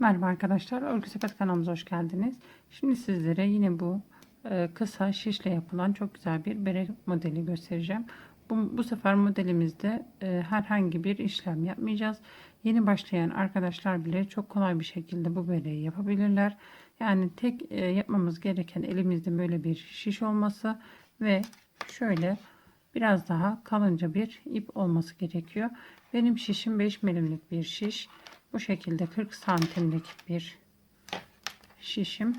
Merhaba arkadaşlar, Örgü Sepet kanalımıza hoş geldiniz. Şimdi sizlere yine bu e, kısa şişle yapılan çok güzel bir bere modeli göstereceğim. Bu, bu sefer modelimizde e, herhangi bir işlem yapmayacağız. Yeni başlayan arkadaşlar bile çok kolay bir şekilde bu bereyi yapabilirler. Yani tek e, yapmamız gereken elimizde böyle bir şiş olması ve şöyle biraz daha kalınca bir ip olması gerekiyor. Benim şişim 5 milimlik bir şiş. Bu şekilde 40 santimlik bir şişim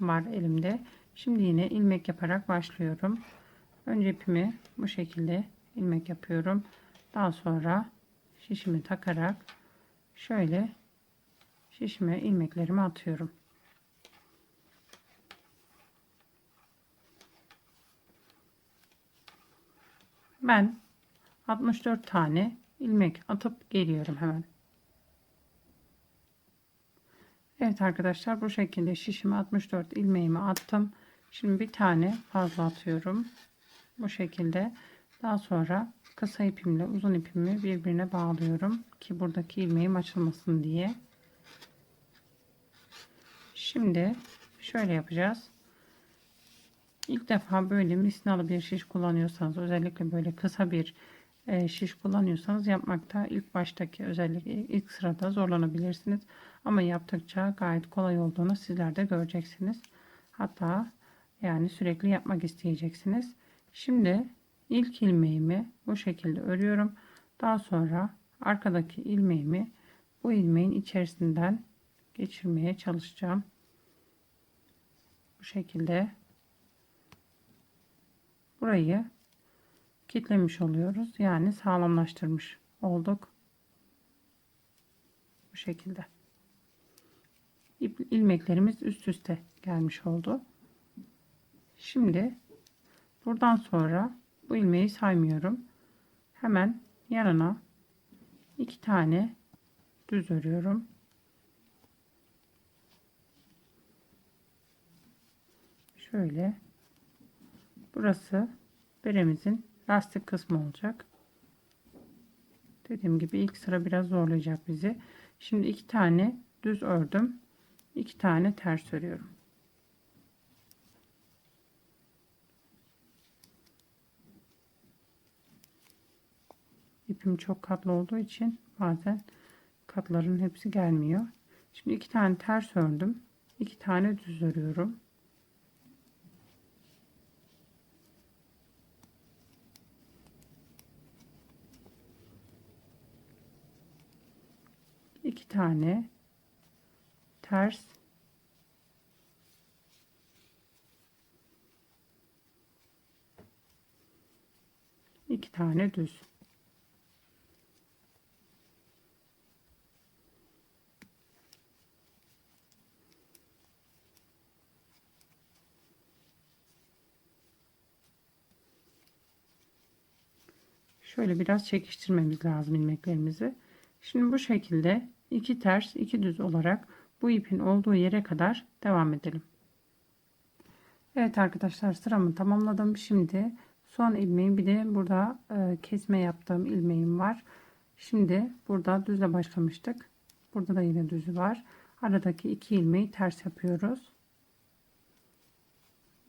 var elimde. Şimdi yine ilmek yaparak başlıyorum. Önce ipimi bu şekilde ilmek yapıyorum. Daha sonra şişimi takarak şöyle şişime ilmeklerimi atıyorum. Ben 64 tane ilmek atıp geliyorum hemen. Evet arkadaşlar bu şekilde şişime 64 ilmeğimi attım. Şimdi bir tane fazla atıyorum. Bu şekilde daha sonra kısa ipimle uzun ipimi birbirine bağlıyorum ki buradaki ilmeğim açılmasın diye. Şimdi şöyle yapacağız. İlk defa böyle misinalı bir şiş kullanıyorsanız özellikle böyle kısa bir e, şiş kullanıyorsanız yapmakta ilk baştaki özellikle ilk sırada zorlanabilirsiniz. Ama yaptıkça gayet kolay olduğunu sizler de göreceksiniz. Hatta yani sürekli yapmak isteyeceksiniz. Şimdi ilk ilmeğimi bu şekilde örüyorum. Daha sonra arkadaki ilmeğimi bu ilmeğin içerisinden geçirmeye çalışacağım. Bu şekilde burayı kitlemiş oluyoruz. Yani sağlamlaştırmış olduk. Bu şekilde. İlmeklerimiz üst üste gelmiş oldu. Şimdi buradan sonra bu ilmeği saymıyorum. Hemen yanına iki tane düz örüyorum. Şöyle burası beremizin lastik kısmı olacak. Dediğim gibi ilk sıra biraz zorlayacak bizi. Şimdi iki tane düz ördüm. İki tane ters örüyorum. İpim çok katlı olduğu için bazen katların hepsi gelmiyor. Şimdi iki tane ters ördüm. iki tane düz örüyorum. iki tane ters. İki tane düz. Şöyle biraz çekiştirmemiz lazım ilmeklerimizi. Şimdi bu şekilde iki ters iki düz olarak bu ipin olduğu yere kadar devam edelim. Evet arkadaşlar sıramı tamamladım. Şimdi son ilmeği bir de burada e, kesme yaptığım ilmeğim var. Şimdi burada düzle başlamıştık. Burada da yine düzü var. Aradaki iki ilmeği ters yapıyoruz.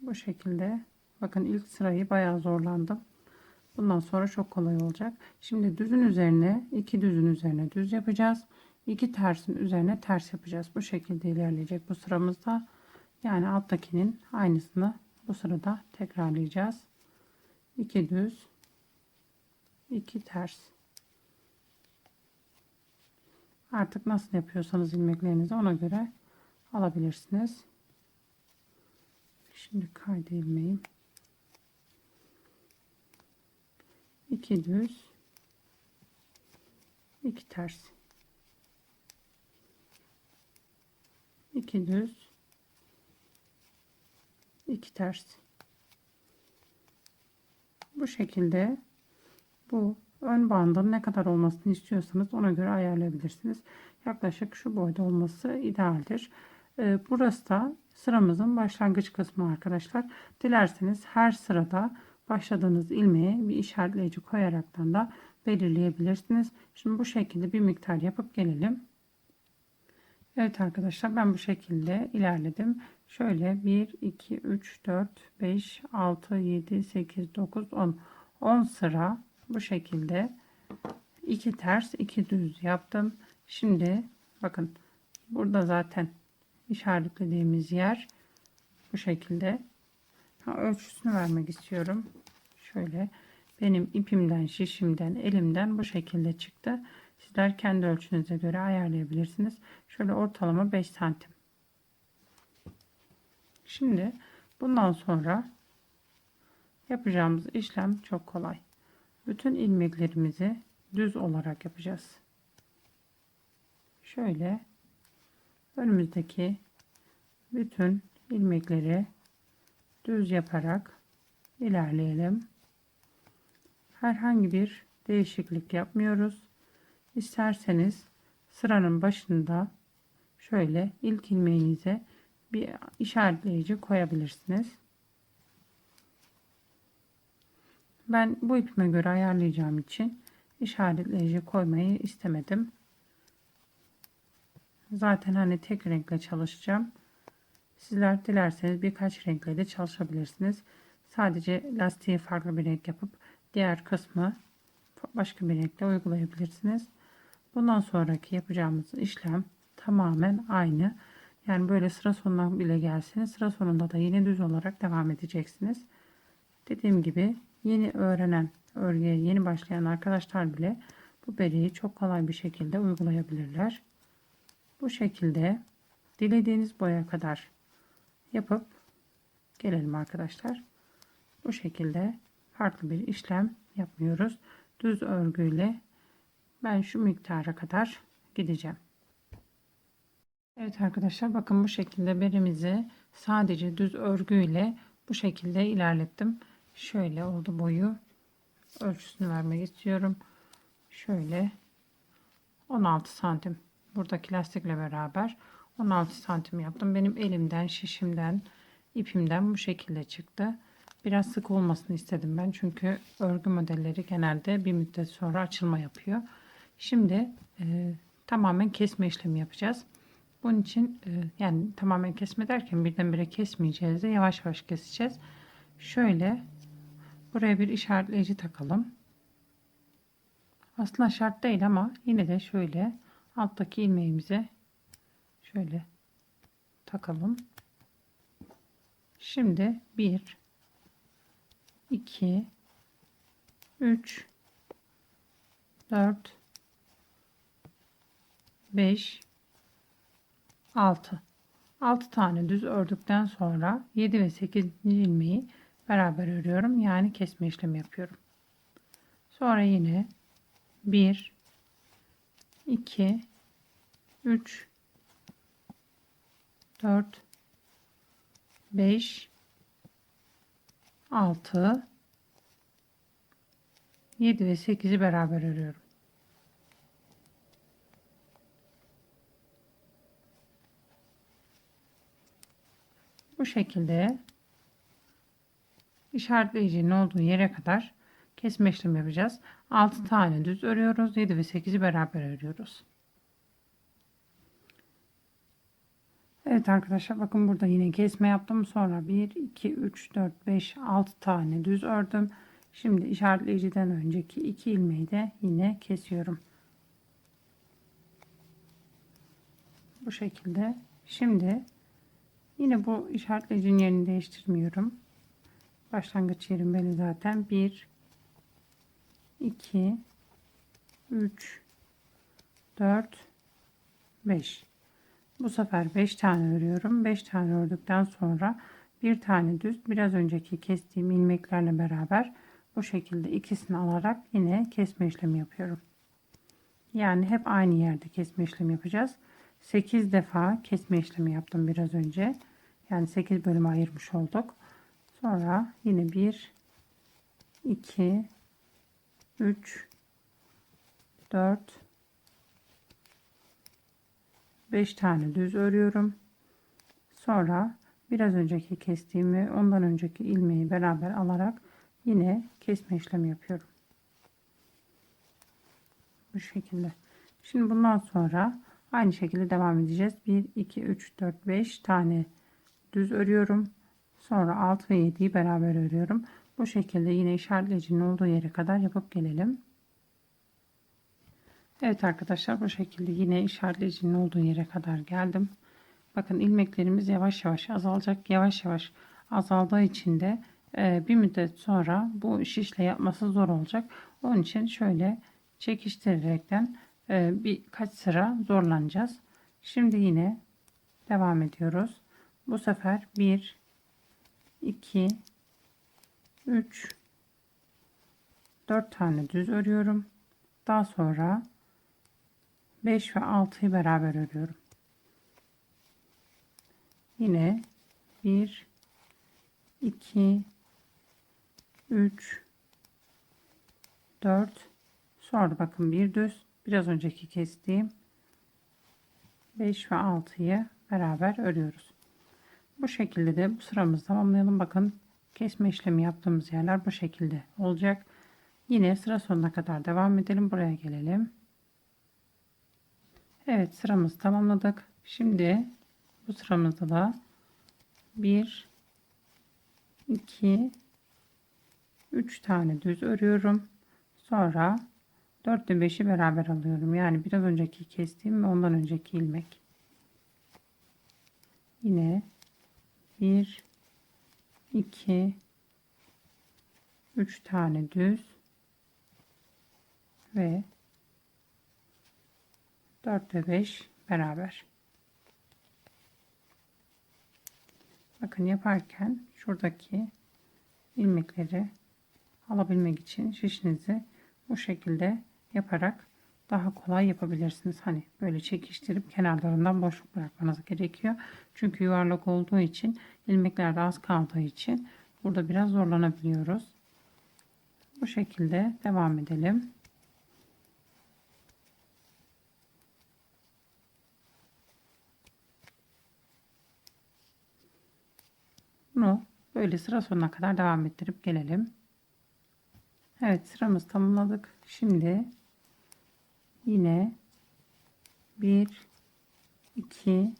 Bu şekilde. Bakın ilk sırayı bayağı zorlandım. Bundan sonra çok kolay olacak. Şimdi düzün üzerine iki düzün üzerine düz yapacağız iki tersin üzerine ters yapacağız. Bu şekilde ilerleyecek bu sıramızda. Yani alttakinin aynısını bu sırada tekrarlayacağız. 2 düz 2 ters. Artık nasıl yapıyorsanız ilmeklerinizi ona göre alabilirsiniz. Şimdi kaydı ilmeğim. 2 düz 2 ters. 2 düz. 2 ters. Bu şekilde bu ön bandın ne kadar olmasını istiyorsanız ona göre ayarlayabilirsiniz. Yaklaşık şu boyda olması idealdir. Ee, burası da sıramızın başlangıç kısmı arkadaşlar. Dilerseniz her sırada başladığınız ilmeğe bir işaretleyici koyaraktan da belirleyebilirsiniz. Şimdi bu şekilde bir miktar yapıp gelelim Evet arkadaşlar ben bu şekilde ilerledim. Şöyle 1, 2, 3, 4, 5, 6, 7, 8, 9, 10. 10 sıra bu şekilde 2 ters 2 düz yaptım. Şimdi bakın burada zaten işaretlediğimiz yer bu şekilde. Ha, ölçüsünü vermek istiyorum. Şöyle benim ipimden, şişimden, elimden bu şekilde çıktı. Sizler kendi ölçünüze göre ayarlayabilirsiniz. Şöyle ortalama 5 santim. Şimdi bundan sonra yapacağımız işlem çok kolay. Bütün ilmeklerimizi düz olarak yapacağız. Şöyle önümüzdeki bütün ilmekleri düz yaparak ilerleyelim. Herhangi bir değişiklik yapmıyoruz. İsterseniz sıranın başında şöyle ilk ilmeğinize bir işaretleyici koyabilirsiniz. Ben bu ipime göre ayarlayacağım için işaretleyici koymayı istemedim. Zaten hani tek renkle çalışacağım. Sizler dilerseniz birkaç renkle de çalışabilirsiniz. Sadece lastiği farklı bir renk yapıp diğer kısmı başka bir renkle uygulayabilirsiniz. Bundan sonraki yapacağımız işlem tamamen aynı. Yani böyle sıra sonuna bile gelseniz sıra sonunda da yine düz olarak devam edeceksiniz. Dediğim gibi yeni öğrenen örgüye yeni başlayan arkadaşlar bile bu bereyi çok kolay bir şekilde uygulayabilirler. Bu şekilde dilediğiniz boya kadar yapıp gelelim arkadaşlar. Bu şekilde farklı bir işlem yapmıyoruz. Düz örgüyle ben şu miktara kadar gideceğim. Evet arkadaşlar bakın bu şekilde berimizi sadece düz örgüyle bu şekilde ilerlettim. Şöyle oldu boyu. Ölçüsünü vermek istiyorum. Şöyle 16 santim. Buradaki lastikle beraber 16 santim yaptım. Benim elimden, şişimden, ipimden bu şekilde çıktı. Biraz sık olmasını istedim ben. Çünkü örgü modelleri genelde bir müddet sonra açılma yapıyor. Şimdi e, tamamen kesme işlemi yapacağız. Bunun için e, yani tamamen kesme derken birdenbire kesmeyeceğiz de yavaş yavaş keseceğiz. Şöyle buraya bir işaretleyici takalım. Aslında şart değil ama yine de şöyle alttaki ilmeğimize şöyle takalım. Şimdi 1 2 3 4 5 6 6 tane düz ördükten sonra 7 ve 8 ilmeği beraber örüyorum. Yani kesme işlemi yapıyorum. Sonra yine 1 2 3 4 5 6 7 ve 8'i beraber örüyorum bu şekilde işaretleyicinin olduğu yere kadar kesme işlemi yapacağız. 6 tane düz örüyoruz. 7 ve 8'i beraber örüyoruz. Evet arkadaşlar bakın burada yine kesme yaptım. Sonra 1, 2, 3, 4, 5, 6 tane düz ördüm. Şimdi işaretleyiciden önceki iki ilmeği de yine kesiyorum. Bu şekilde. Şimdi Yine bu işaretleyicinin yerini değiştirmiyorum. Başlangıç yerim benim zaten. 1 2 3 4 5 bu sefer 5 tane örüyorum. 5 tane ördükten sonra bir tane düz biraz önceki kestiğim ilmeklerle beraber bu şekilde ikisini alarak yine kesme işlemi yapıyorum. Yani hep aynı yerde kesme işlemi yapacağız. 8 defa kesme işlemi yaptım biraz önce yani 8 bölüme ayırmış olduk. Sonra yine 1 2 3 4 5 tane düz örüyorum. Sonra biraz önceki kestiğim ve ondan önceki ilmeği beraber alarak yine kesme işlemi yapıyorum. Bu şekilde. Şimdi bundan sonra Aynı şekilde devam edeceğiz. 1, 2, 3, 4, 5 tane düz örüyorum. Sonra 6 ve 7'yi beraber örüyorum. Bu şekilde yine işaretleyicinin olduğu yere kadar yapıp gelelim. Evet arkadaşlar bu şekilde yine işaretleyicinin olduğu yere kadar geldim. Bakın ilmeklerimiz yavaş yavaş azalacak. Yavaş yavaş azaldığı için de e, bir müddet sonra bu şişle yapması zor olacak. Onun için şöyle çekiştirerekten e, birkaç sıra zorlanacağız. Şimdi yine devam ediyoruz. Bu sefer 1 2 3 4 tane düz örüyorum. Daha sonra 5 ve 6'yı beraber örüyorum. Yine 1 2 3 4 sonra bakın bir düz biraz önceki kestiğim 5 ve 6'yı beraber örüyoruz. Bu şekilde de bu sıramızı tamamlayalım. Bakın kesme işlemi yaptığımız yerler bu şekilde olacak. Yine sıra sonuna kadar devam edelim. Buraya gelelim. Evet sıramızı tamamladık. Şimdi bu sıramızda da 1 2 3 tane düz örüyorum. Sonra 4 ve 5'i beraber alıyorum. Yani biraz önceki kestiğim ve ondan önceki ilmek. Yine 1 2 3 tane düz ve 4 ve 5 beraber. Bakın yaparken şuradaki ilmekleri alabilmek için şişinizi bu şekilde yaparak daha kolay yapabilirsiniz. Hani böyle çekiştirip kenarlarından boşluk bırakmanız gerekiyor. Çünkü yuvarlak olduğu için ilmekler de az kaldığı için burada biraz zorlanabiliyoruz. Bu şekilde devam edelim. Bunu böyle sıra sonuna kadar devam ettirip gelelim. Evet sıramız tamamladık. Şimdi yine 1 2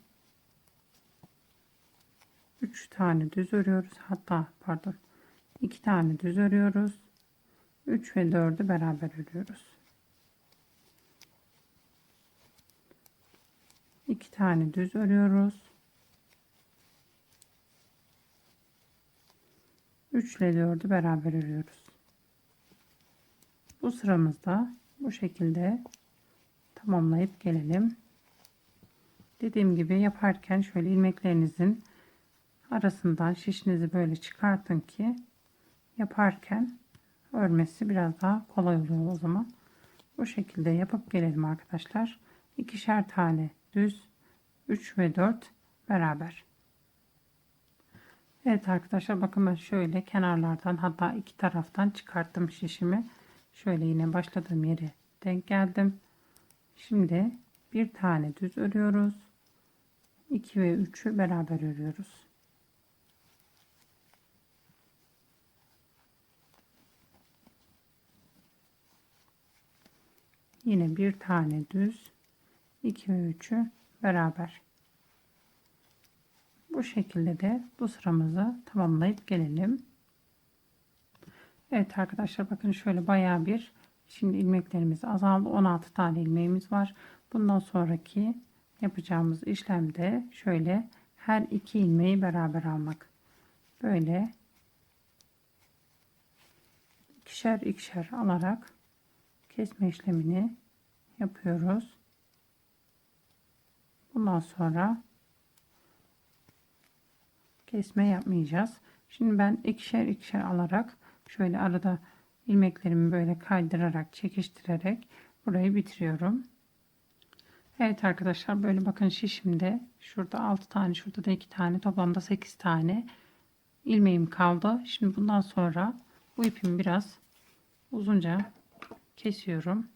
3 tane düz örüyoruz. Hatta pardon 2 tane düz örüyoruz. 3 ve 4'ü beraber örüyoruz. 2 tane düz örüyoruz. 3 ile 4'ü beraber örüyoruz. Bu sıramızda bu şekilde tamamlayıp gelelim. Dediğim gibi yaparken şöyle ilmeklerinizin arasından şişinizi böyle çıkartın ki yaparken örmesi biraz daha kolay oluyor o zaman. Bu şekilde yapıp gelelim arkadaşlar. İkişer tane düz 3 ve 4 beraber. Evet arkadaşlar bakın ben şöyle kenarlardan hatta iki taraftan çıkarttım şişimi. Şöyle yine başladığım yere denk geldim. Şimdi bir tane düz örüyoruz. 2 ve 3'ü beraber örüyoruz. Yine bir tane düz 2 ve 3'ü beraber. Bu şekilde de bu sıramızı tamamlayıp gelelim. Evet arkadaşlar bakın şöyle baya bir şimdi ilmeklerimiz azaldı. 16 tane ilmeğimiz var. Bundan sonraki yapacağımız işlemde şöyle. Her iki ilmeği beraber almak. Böyle. İkişer ikişer alarak kesme işlemini yapıyoruz. Bundan sonra kesme yapmayacağız. Şimdi ben ikişer ikişer alarak şöyle arada ilmeklerimi böyle kaydırarak çekiştirerek burayı bitiriyorum. Evet arkadaşlar böyle bakın şişimde şurada 6 tane şurada da 2 tane toplamda 8 tane ilmeğim kaldı. Şimdi bundan sonra bu ipimi biraz uzunca kesiyorum.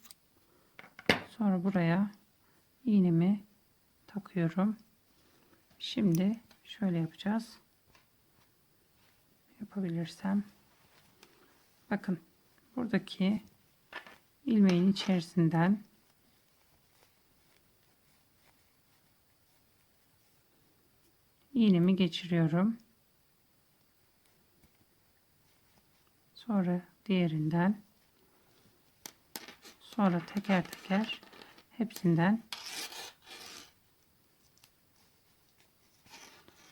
Sonra buraya iğnemi takıyorum. Şimdi şöyle yapacağız. Yapabilirsem. Bakın buradaki ilmeğin içerisinden iğnemi geçiriyorum. Sonra diğerinden sonra teker teker hepsinden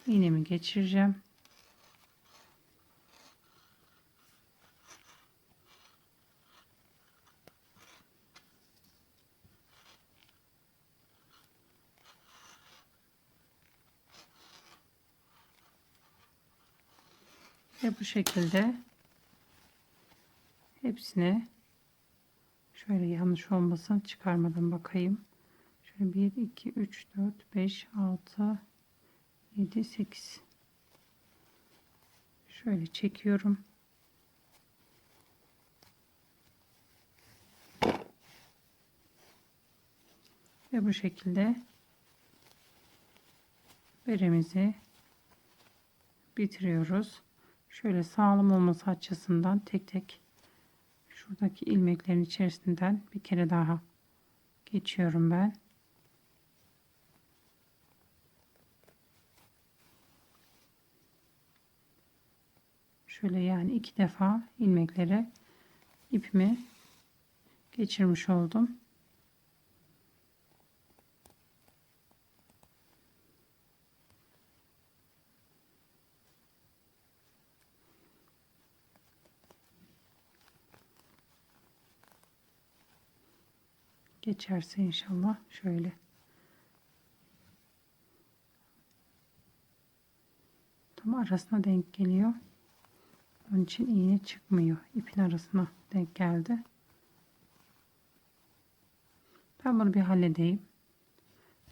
iğnemi geçireceğim. Ve bu şekilde hepsine şöyle yanlış olmasın çıkarmadan bakayım. Şöyle 1 2 3 4 5 6 7 8 şöyle çekiyorum. Ve bu şekilde beremizi bitiriyoruz. Şöyle sağlam olması açısından tek tek şuradaki ilmeklerin içerisinden bir kere daha geçiyorum ben. Şöyle yani iki defa ilmeklere ipimi geçirmiş oldum. Geçerse inşallah şöyle. Tam arasına denk geliyor. Onun için iğne çıkmıyor. İpin arasına denk geldi. Ben bunu bir halledeyim.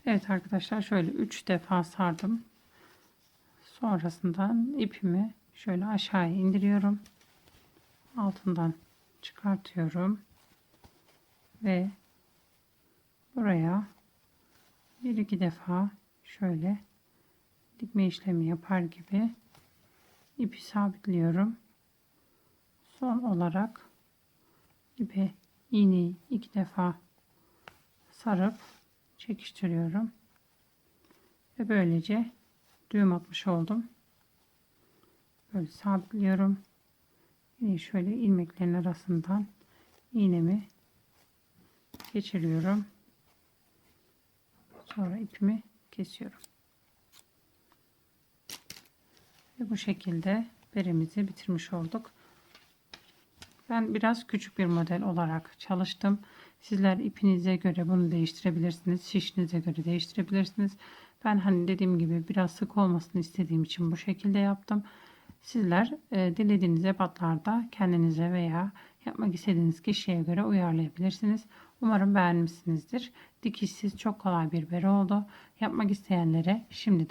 Evet arkadaşlar şöyle 3 defa sardım. Sonrasından ipimi şöyle aşağıya indiriyorum. Altından çıkartıyorum. Ve buraya bir iki defa şöyle dikme işlemi yapar gibi ipi sabitliyorum. Son olarak ipe iğneyi iki defa sarıp çekiştiriyorum. Ve böylece düğüm atmış oldum. Böyle sabitliyorum. Yine şöyle ilmeklerin arasından iğnemi geçiriyorum. Sonra ipimi kesiyorum. Ve bu şekilde beremizi bitirmiş olduk. Ben biraz küçük bir model olarak çalıştım. Sizler ipinize göre bunu değiştirebilirsiniz. Şişinize göre değiştirebilirsiniz. Ben hani dediğim gibi biraz sık olmasını istediğim için bu şekilde yaptım. Sizler e, dilediğiniz ebatlarda kendinize veya yapmak istediğiniz kişiye göre uyarlayabilirsiniz. Umarım beğenmişsinizdir. Dikişsiz çok kolay bir bere oldu. Yapmak isteyenlere şimdi